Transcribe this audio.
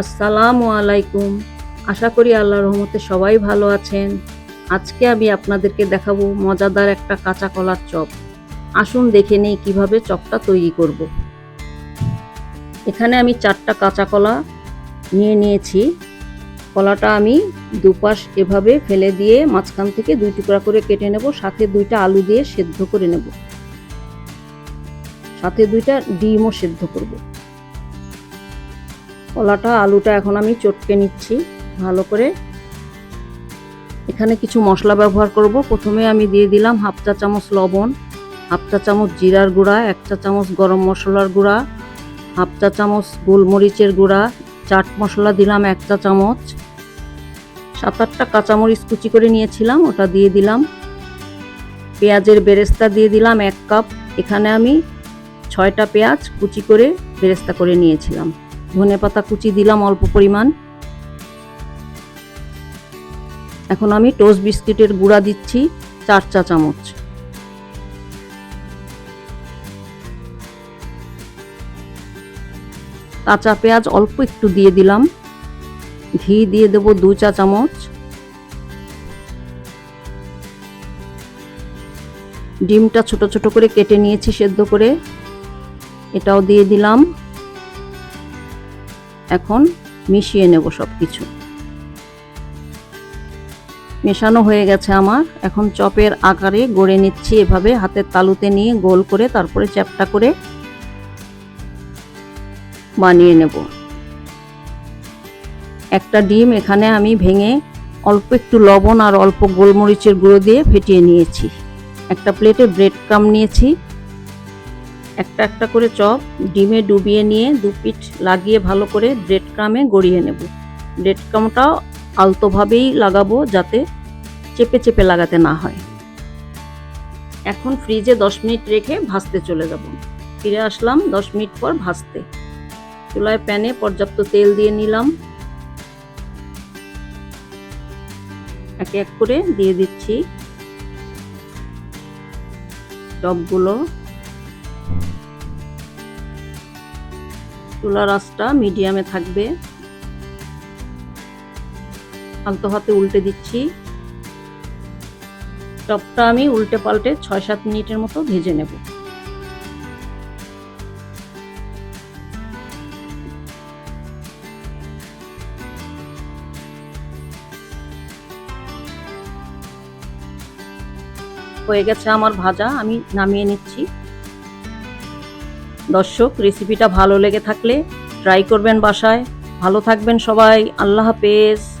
আসসালামু আলাইকুম। আশা করি আল্লাহর রহমতে সবাই ভালো আছেন। আজকে আমি আপনাদেরকে দেখাবো মজাদার একটা কাঁচা কলার চপ। আসুন দেখে নেই কীভাবে চপটা তৈরি করব। এখানে আমি চারটা কাঁচা কলা নিয়ে নিয়েছি। কলাটা আমি দুপাশ এভাবে ফেলে দিয়ে মাঝখান থেকে দুই টুকরা করে কেটে নেব, সাথে দুইটা আলু দিয়ে সেদ্ধ করে নেব। সাথে দুইটা ডিমও সেদ্ধ করব। কলাটা, আলুটা এখন আমি চটকে নিচ্ছি ভালো করে। এখানে কিছু মশলা ব্যবহার করব। প্রথমে আমি দিয়ে দিলাম হাফ চা চামচ লবণ, হাফ চা চামচ জিরার গুঁড়া, এক চা চামচ গরম মশলার গুঁড়া, হাফ চা চামচ গোলমরিচের গুঁড়া, চাট মশলা দিলাম এক চা চামচ। সাত আটটা কাঁচামরিচ কুচি করে নিয়েছিলাম, ওটা দিয়ে দিলাম। পেঁয়াজের বেরেস্তা দিয়ে দিলাম এক কাপ। এখানে আমি ছয়টা পেঁয়াজ কুচি করে বেরেস্তা করে নিয়েছিলাম। ধনে পাতা কুচি দিলাম অল্প পরিমাণ। এখন আমি টোস্ট বিস্কিটের গুঁড়া দিচ্ছি চার চা চামচ। কাঁচা পেঁয়াজ অল্প একটু দিয়ে দিলাম। ঘি দিয়ে দেব দু চা চামচ। ডিমটা ছোট ছোট করে কেটে নিয়েছি সেদ্ধ করে। এটাও দিয়ে দিলাম। এখন মিশিয়ে নেব সব কিছু মেশানো হয়ে গেছে আমার। এখন চপের আকারে গড়ে নিচ্ছি এভাবে, হাতের তালুতে নিয়ে গোল করে তারপরে চ্যাপটা করে বানিয়ে নেব। একটা ডিম এখানে আমি ভেঙে অল্প একটু লবণ আর অল্প গোলমরিচের গুঁড়ো দিয়ে ফেটিয়ে নিয়েছি। একটা প্লেটে ব্রেড ক্রাম নিয়েছি। একটা একটা করে চপ ডিমে ডুবিয়ে নিয়ে দু পিঠ লাগিয়ে ভালো করে ব্রেড ক্রামে গড়িয়ে নেব। ব্রেড ক্রামটাও আলতোভাবেই লাগাবো যাতে চেপে চেপে লাগাতে না হয়। এখন ফ্রিজে দশ মিনিট রেখে ভাজতে চলে যাব। ফিরে আসলাম দশ মিনিট পর ভাজতে। চুলায় প্যানে পর্যাপ্ত তেল দিয়ে নিলাম। এক এক করে দিয়ে দিচ্ছি। চপগুলো চুলার আঁচটা মিডিয়ামে থাকবে। আলতো হাতে উল্টে দিচ্ছি। চপটা আমি উল্টে পাল্টে ছয় সাত মিনিটের মতো ভেজে নেব। হয়ে গেছে আমার ভাজা, আমি নামিয়ে নিচ্ছি। দর্শক রেসিপিটা ভালো লেগে থাকলে ট্রাই করবেন বাসায়। ভালো থাকবেন সবাই। আল্লাহ হাফেজ।